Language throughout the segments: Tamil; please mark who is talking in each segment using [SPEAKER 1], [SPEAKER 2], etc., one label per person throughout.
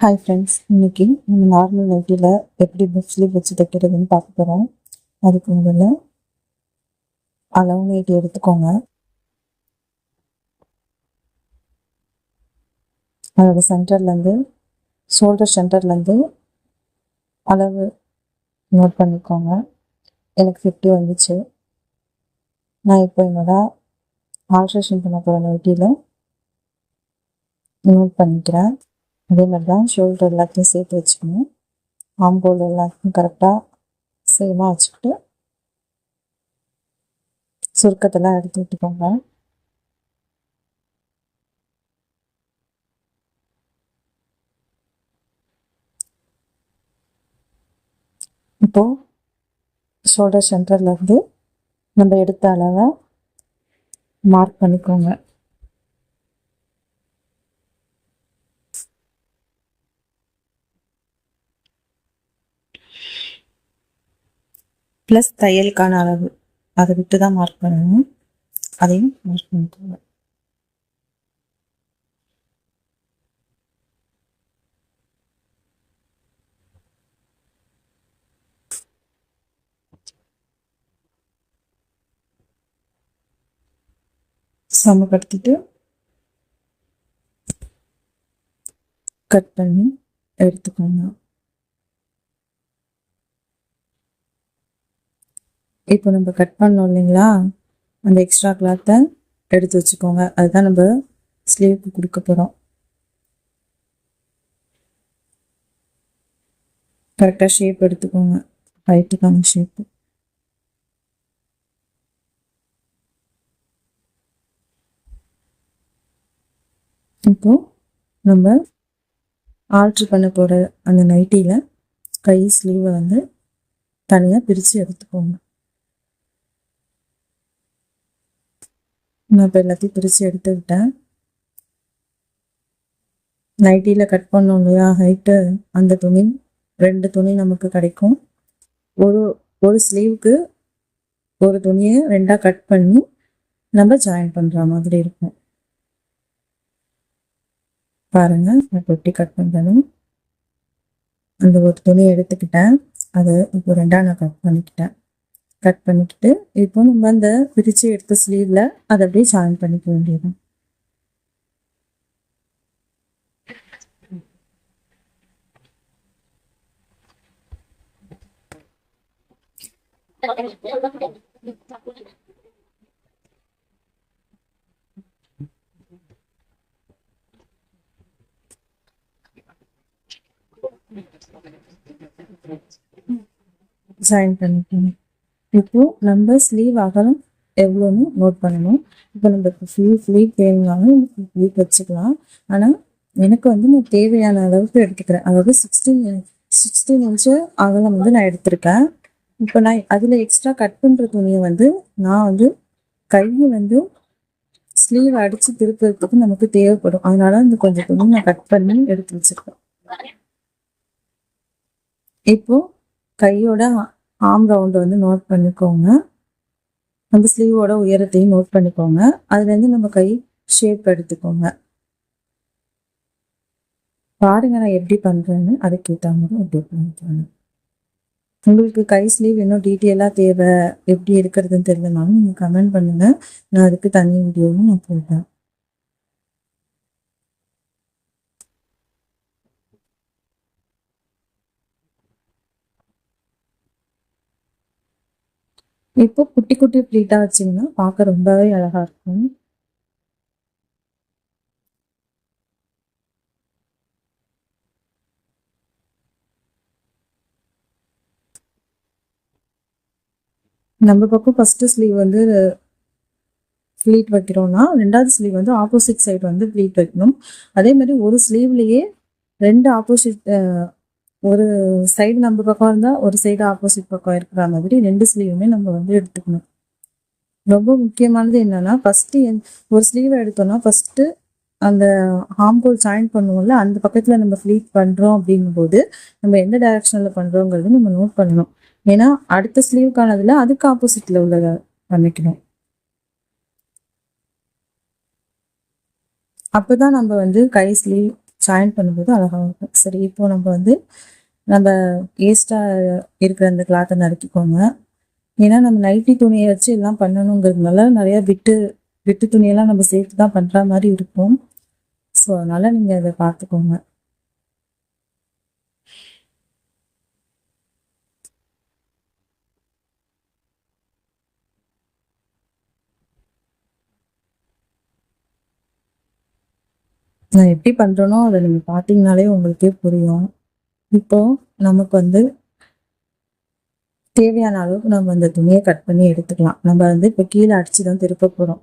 [SPEAKER 1] ஹாய் ஃப்ரெண்ட்ஸ் இன்னைக்கு நம்ம நார்மல் நைட்டியில் எப்படி புக் ஸ்லீவ் வச்சு தைக்கிறதுன்னு பார்க்க போகிறோம் அதுக்கு முதல்ல அளவு நைட்டி எடுத்துக்கோங்க. அதோட சென்டர்லேருந்து ஷோல்டர் சென்டர்லேருந்து அளவு நோட் பண்ணிக்கோங்க. எனக்கு ஃபிஃப்டி வந்துச்சு. நான் இப்போ என்னோட ஆல்ட்ரேஷன் பண்ண போகிற நைட்டியில் நோட் பண்ணிக்கிறேன். அதே மாதிரி தான் ஷோல்டர் எல்லாத்தையும் சேர்த்து வச்சுக்கணும். ஆம்போல் எல்லாத்தையும் கரெக்டாக சேமாக வச்சுக்கிட்டு சுருக்கத்தெல்லாம் எடுத்து விட்டுக்கோங்க. இப்போது ஷோல்டர் சென்டர்லேருந்து நம்ம எடுத்த அளவை மார்க் பண்ணிக்கோங்க. ப்ளஸ் தையலுக்கான அளவு. அதை விட்டு தான் மார்க் பண்ணணும். அதையும் மார்க் பண்ணிக்கோங்க. சமப்படுத்திட்டு கட் பண்ணி எடுத்துக்கோங்க. இப்போ நம்ம கட் பண்ணோம் இல்லைங்களா? அந்த எக்ஸ்ட்ரா கிளாத்தை எடுத்து வச்சுக்கோங்க. அதுதான் நம்ம ஸ்லீவுக்கு கொடுக்க போகிறோம் கரெக்டாக ஷேப் எடுத்துக்கோங்க. ஹைட்டுக்கான ஷேப்பு இப்போ நம்ம ஆல்ட்ரு பண்ண போகிற அந்த நைட்டியில் கை ஸ்லீவை வந்து தனியாக பிரித்து எடுத்துக்கோங்க. நான் இப்போ எல்லாத்தையும் பிரித்து எடுத்துக்கிட்டேன் நைட்டியில் கட் பண்ணோம் இல்லையா? ஹைட்டு அந்த துணி ரெண்டு துணி நமக்கு கிடைக்கும். ஒரு ஒரு ஸ்லீவுக்கு ஒரு துணியை ரெண்டாக கட் பண்ணி நம்ம ஜாயின் பண்ணுற மாதிரி இருக்கும். பாருங்கள் நான் எப்படி கட் பண்ணணும் அந்த ஒரு துணியை எடுத்துக்கிட்டேன். அதை இப்போ ரெண்டாக நான் கட் பண்ணிக்கிட்டேன். கட் பண்ணிக்கிட்டு இப்போ நம்ம அந்த பிரித்து எடுத்த ஸ்லீவில் அதை அப்படியே ஜாயின் பண்ணிக்க வேண்டியது ஜாயின் பண்ணிக்கணும். இப்போ நம்ம ஸ்லீவ் அகலம் எவ்வளோன்னு நோட் பண்ணணும். இப்போ நம்ம ஃபுல் ஸ்லீவ் வேணும்னாலும் ஸ்லீவ் வச்சுக்கலாம். ஆனால் எனக்கு வந்து நான் தேவையான அளவுக்கு எடுத்துக்கிறேன். அதாவது சிக்ஸ்டீன் சிக்ஸ்டீன் இன்ச்சு அகலம் வந்து நான் எடுத்திருக்கேன். இப்போ நான் அதில் எக்ஸ்ட்ரா கட் பண்ணுற துணியை வந்து நான் வந்து கை வந்து ஸ்லீவ் அடித்து திருப்புறதுக்கு நமக்கு தேவைப்படும். அதனால இந்த கொஞ்சம் துணி நான் கட் பண்ணி எடுத்து வச்சிருக்கேன். இப்போ கையோட ஆம் ரவுண்டை வந்து நோட் பண்ணிக்கோங்க. நம்ம ஸ்லீவோட உயரத்தையும் நோட் பண்ணிக்கோங்க. அதுலேருந்து நம்ம கை ஷேப் எடுத்துக்கோங்க. பாருங்க நான் எப்படி பண்ணுறேன்னு அதுக்கேற்ற மாதிரி எப்படி பண்ணிக்கோங்க. உங்களுக்கு கை ஸ்லீவ் இன்னும் டீட்டெயிலாக தேவை எப்படி இருக்கிறதுன்னு தெரியலனாலும் நீங்கள் கமெண்ட் பண்ணுங்கள் நான் அதுக்கு தனி வீடியோவும் நான் போடுறேன். இப்போ குட்டி குட்டி ப்ளீட்டாக வச்சிங்கன்னா பார்க்க ரொம்பவே அழகாக இருக்கும். நம்ம பக்கம் ஃபஸ்ட்டு ஸ்லீவ் வந்து ஃப்ளீட் வைக்கிறோம்னா ரெண்டாவது ஸ்லீவ் வந்து ஆப்போசிட் சைடு வந்து ஃப்ளீட் வைக்கணும். அதே மாதிரி ஒரு ஸ்லீவ்லேயே ரெண்டு ஆப்போசிட் ஒரு சைடு நம்ம பக்கம் இருந்தால் ஒரு சைடு ஆப்போசிட் பக்கம் இருக்கிற மாதிரி ரெண்டு ஸ்லீவுமே நம்ம வந்து எடுத்துக்கணும். ரொம்ப முக்கியமானது என்னன்னா ஃபஸ்ட்டு ஒரு ஸ்லீவை எடுத்தோம்னா ஃபஸ்ட்டு அந்த ஹாம்போல் ஜாயின் பண்ணுவோம்ல அந்த பக்கத்தில் நம்ம ஃப்ளீட் பண்ணுறோம் அப்படிங்கும்போது நம்ம எந்த டைரக்ஷனில் பண்ணுறோங்கிறது நம்ம நோட் பண்ணணும். ஏன்னா அடுத்த ஸ்லீவுக்கானதில் அதுக்கு ஆப்போசிட்டில் உள்ளதை பண்ணிக்கணும். அப்போ தான் நம்ம வந்து கை ஸ்லீவ் ஜாயின் பண்ணும்போது அழகாக இருக்கும். சரி இப்போ நம்ம வந்து நம்ம வேஸ்ட்டாக இருக்கிற அந்த கிளாத்தை நறுக்கிக்கோங்க. ஏன்னா நம்ம நைட்டி துணியை வச்சு எல்லாம் பண்ணணுங்கிறதுனால நிறையா விட்டு விட்டு துணியெல்லாம் நம்ம சேர்த்து தான் பண்ணுற மாதிரி இருக்கும். ஸோ அதனால் நீங்கள் அதை பார்த்துக்கோங்க. நான் எப்படி பண்ணுறேனோ அதை நீங்கள் பார்த்தீங்கனாலே உங்களுக்கே புரியும். இப்போது நமக்கு வந்து தேவையான அளவுக்கு நம்ம அந்த துணியை கட் பண்ணி எடுத்துக்கலாம். நம்ம வந்து இப்போ கீழே அடித்து தான் திருப்ப போகிறோம்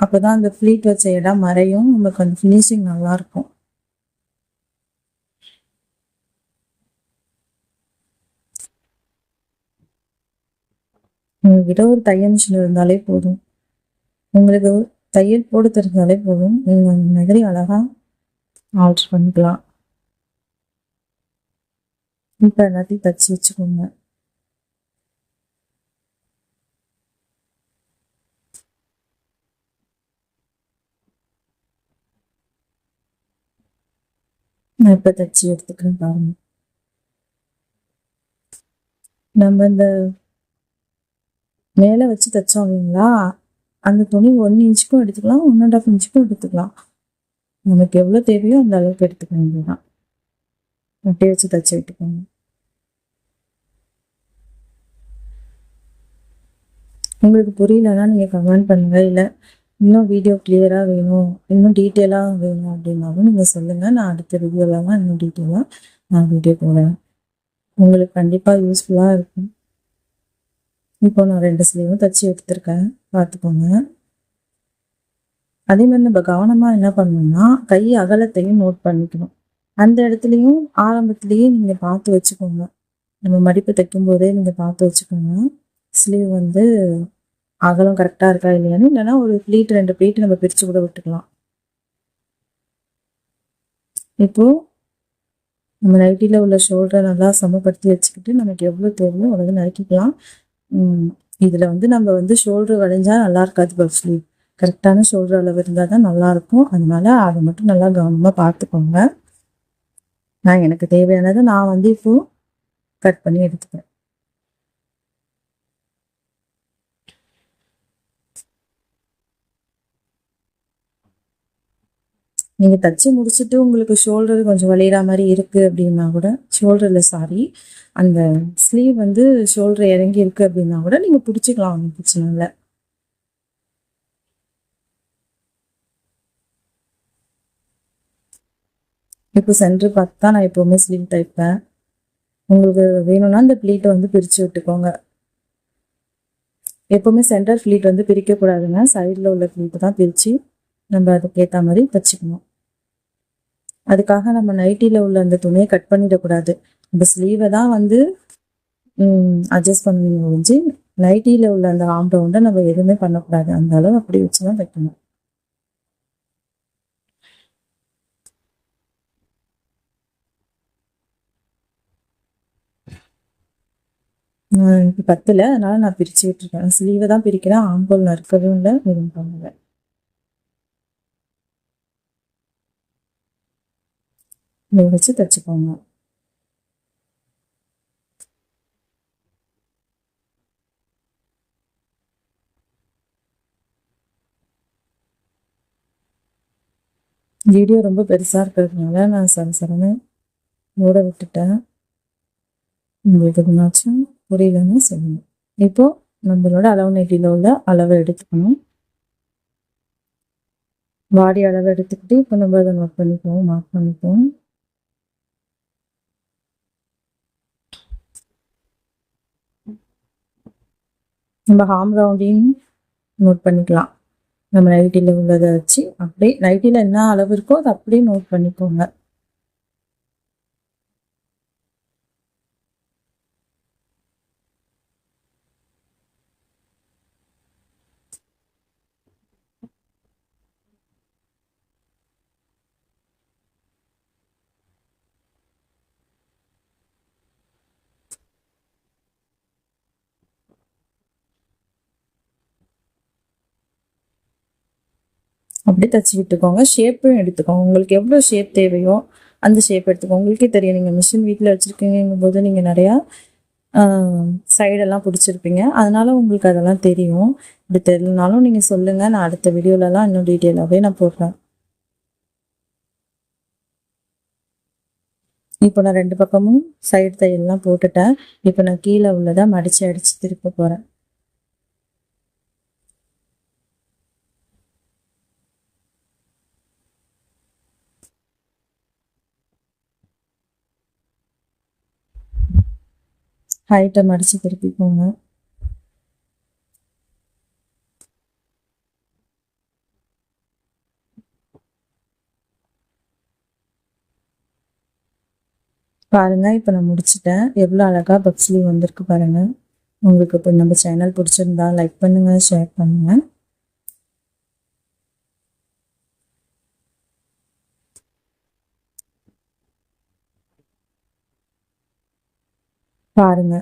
[SPEAKER 1] அப்போ தான் அந்த ஃப்ளீட் வச்ச இடம் மறையும் நமக்கு அந்த ஃபினிஷிங் நல்லாயிருக்கும் உங்ககிட்ட ஒரு தையல் மிஷின் இருந்தாலே போதும். உங்களுக்கு தையல் போட்டு தெரிஞ்சாலே போதும் நீங்கள் அந்த மாதிரி அழகாக ஆல்ட்ரு பண்ணிக்கலாம். இப்போ எல்லாத்தையும் தச்சு வச்சுக்கோங்க. நான் இப்போ தச்சு எடுத்துக்கிறேன் பாருங்க. நம்ம இந்த மேலே வச்சு தைச்சோம் இல்லைங்களா? அந்த துணி ஒன் இன்ச்சுக்கும் எடுத்துக்கலாம் ஒன் அண்ட் ஆஃப் இன்ச்சுக்கும் எடுத்துக்கலாம். நமக்கு எவ்வளோ தேவையோ அந்த அளவுக்கு எடுத்துக்க வேண்டியதான் அப்படியே வச்சு தச்சு விட்டுக்கோங்க. உங்களுக்கு புரியலன்னா நீங்கள் கமெண்ட் பண்ணுங்கள் இல்லை இன்னும் வீடியோ கிளியராக வேணும் இன்னும் டீட்டெயிலாக வேணும் அப்படின்னாலும் நீங்கள் சொல்லுங்கள் நான் அடுத்த வீடியோலலாம் இன்னும் டீட்டெயிலாக நான் வீடியோ போடுறேன். உங்களுக்கு கண்டிப்பாக யூஸ்ஃபுல்லாக இருக்கும். இப்போ நான் ரெண்டு ஸ்லீவும் தச்சு எடுத்திருக்கேன். பார்த்துக்கோங்க. அதே மாதிரி நம்ம கவனமாக என்ன பண்ணணும்னா கை அகலத்தையும் நோட் பண்ணிக்கணும். அந்த இடத்துலையும் ஆரம்பத்துலேயே நீங்கள் பார்த்து வச்சுக்கோங்க. நம்ம மடிப்பு தைக்கும் போதே நீங்கள் பார்த்து வச்சுக்கோங்க. ஸ்லீவ் வந்து அகலம் கரெக்டாக இருக்கா இல்லையான்னு இல்லைன்னா ஒரு ப்ளீட் ரெண்டு ப்ளீட் நம்ம பிரித்து கூட விட்டுக்கலாம். இப்போது நம்ம நைட்டியில் உள்ள ஷோல்டரை நல்லா சமப்படுத்தி வச்சுக்கிட்டு நமக்கு எவ்வளோ தேவையோ அவ்வளோ நறுக்கிக்கலாம். இதில் வந்து நம்ம வந்து ஷோல்டர் வளைஞ்சா நல்லா இருக்காது பஃப் ஸ்லீவ் கரெக்டான ஷோல்டர் அளவு இருந்தால் தான் நல்லாயிருக்கும் அதனால அதை மட்டும் நல்லா கவனமாக பார்த்துக்கோங்க. நான் எனக்கு தேவையானதை நான் வந்து இப்போ கட் பண்ணி எடுத்துப்பேன் நீங்கள் தச்சு முடிச்சுட்டு உங்களுக்கு ஷோல்டர் கொஞ்சம் வலிகிற மாதிரி இருக்குது அப்படின்னா கூட ஷோல்டரில் சாரி அந்த ஸ்லீவ் வந்து ஷோல்டர் இறங்கி இருக்குது அப்படின்னா கூட நீங்கள் பிடிச்சிக்கலாம் ஒன்றும் பிரச்சனை இல்லை. இப்போ சென்ட்ரு பார்த்து தான் நான் எப்போவுமே ஸ்லீவ் தைப்பேன் உங்களுக்கு வேணும்னா இந்த ப்ளீட்டை வந்து பிரித்து விட்டுக்கோங்க. எப்போவுமே சென்டர் ஃப்ளீட் வந்து பிரிக்கக்கூடாதுங்க சைடில் உள்ள ஃப்ளீட்டு தான் பிரித்து நம்ம அதுக்கேற்ற மாதிரி தச்சுக்கணும் அதுக்காக நம்ம நைட்டியில் உள்ள அந்த துணியை கட் பண்ணிடக்கூடாது. இந்த ஸ்லீவை தான் வந்து அட்ஜஸ்ட் பண்ணணும் முடிஞ்சு நைட்டியில் உள்ள அந்த ஆம் ரவுண்டை நம்ம எதுவுமே பண்ணக்கூடாது. அந்த அளவு அப்படி வச்சு தான் வைக்கணும் எனக்கு பத்தில் அதனால் நான் பிரித்து விட்டுருக்கேன். ஸ்லீவை தான் பிரிக்கிறேன் ஆம்போல் நறுக்கவும் இல்லை எதுவும் பண்ணலை. இதை வச்சு தைச்சிக்கோங்க. வீடியோ ரொம்ப பெருசாக இருக்கிறதுனால நான் சர சரன்னு ஓட விட்டுட்டேன். உங்களுக்கு எதுனாச்சும் புரியலன்னு சொல்லுங்கள் இப்போது நம்மளோட அளவு நெட்டியில் உள்ள அளவை எடுத்துக்கணும். பாடி அளவு எடுத்துக்கிட்டு இப்போ நம்ம அதை நோட் பண்ணிக்குவோம் மார்க் பண்ணிக்குவோம். நம்ம ஹாம் ரவுண்டையும் நோட் பண்ணிக்கலாம். நம்ம நைட்டியில் உள்ளதை வச்சு அப்படியே நைட்டியில் என்ன அளவு இருக்கோ அதை அப்படியே நோட் பண்ணிக்கோங்க. அப்படியே தச்சு விட்டுக்கோங்க. ஷேப்பும் எடுத்துக்கோங்க. உங்களுக்கு எவ்வளோ ஷேப் தேவையோ அந்த ஷேப் எடுத்துக்கோங்க. உங்களுக்கே தெரியும் நீங்கள் மிஷின் வீட்டில் வச்சுருக்கீங்கும் போது நீங்கள் நிறையா சைடெல்லாம் பிடிச்சிருப்பீங்க. அதனால் உங்களுக்கு அதெல்லாம் தெரியும். இப்படி தெரியலனாலும் நீங்கள் சொல்லுங்கள் நான் அடுத்த வீடியோலலாம் இன்னும் டீட்டெயிலாகவே நான் போடுறேன். இப்போ நான் ரெண்டு பக்கமும் சைடு தையல்லாம் போட்டுட்டேன். இப்போ நான் கீழே உள்ளதை மடித்து அடித்து திருப்ப போகிறேன் ஹைட்டை மடித்து திருப்பிக்கோங்க. பாருங்க இப்போ நான் முடிச்சிட்டேன். எவ்வளோ அழகா பப்ஸ்லி வந்திருக்கு பாருங்க. உங்களுக்கு இப்போ நம்ம சேனல் பிடிச்சிருந்தா லைக் பண்ணுங்கள் ஷேர் பண்ணுங்கள் பாருங்க.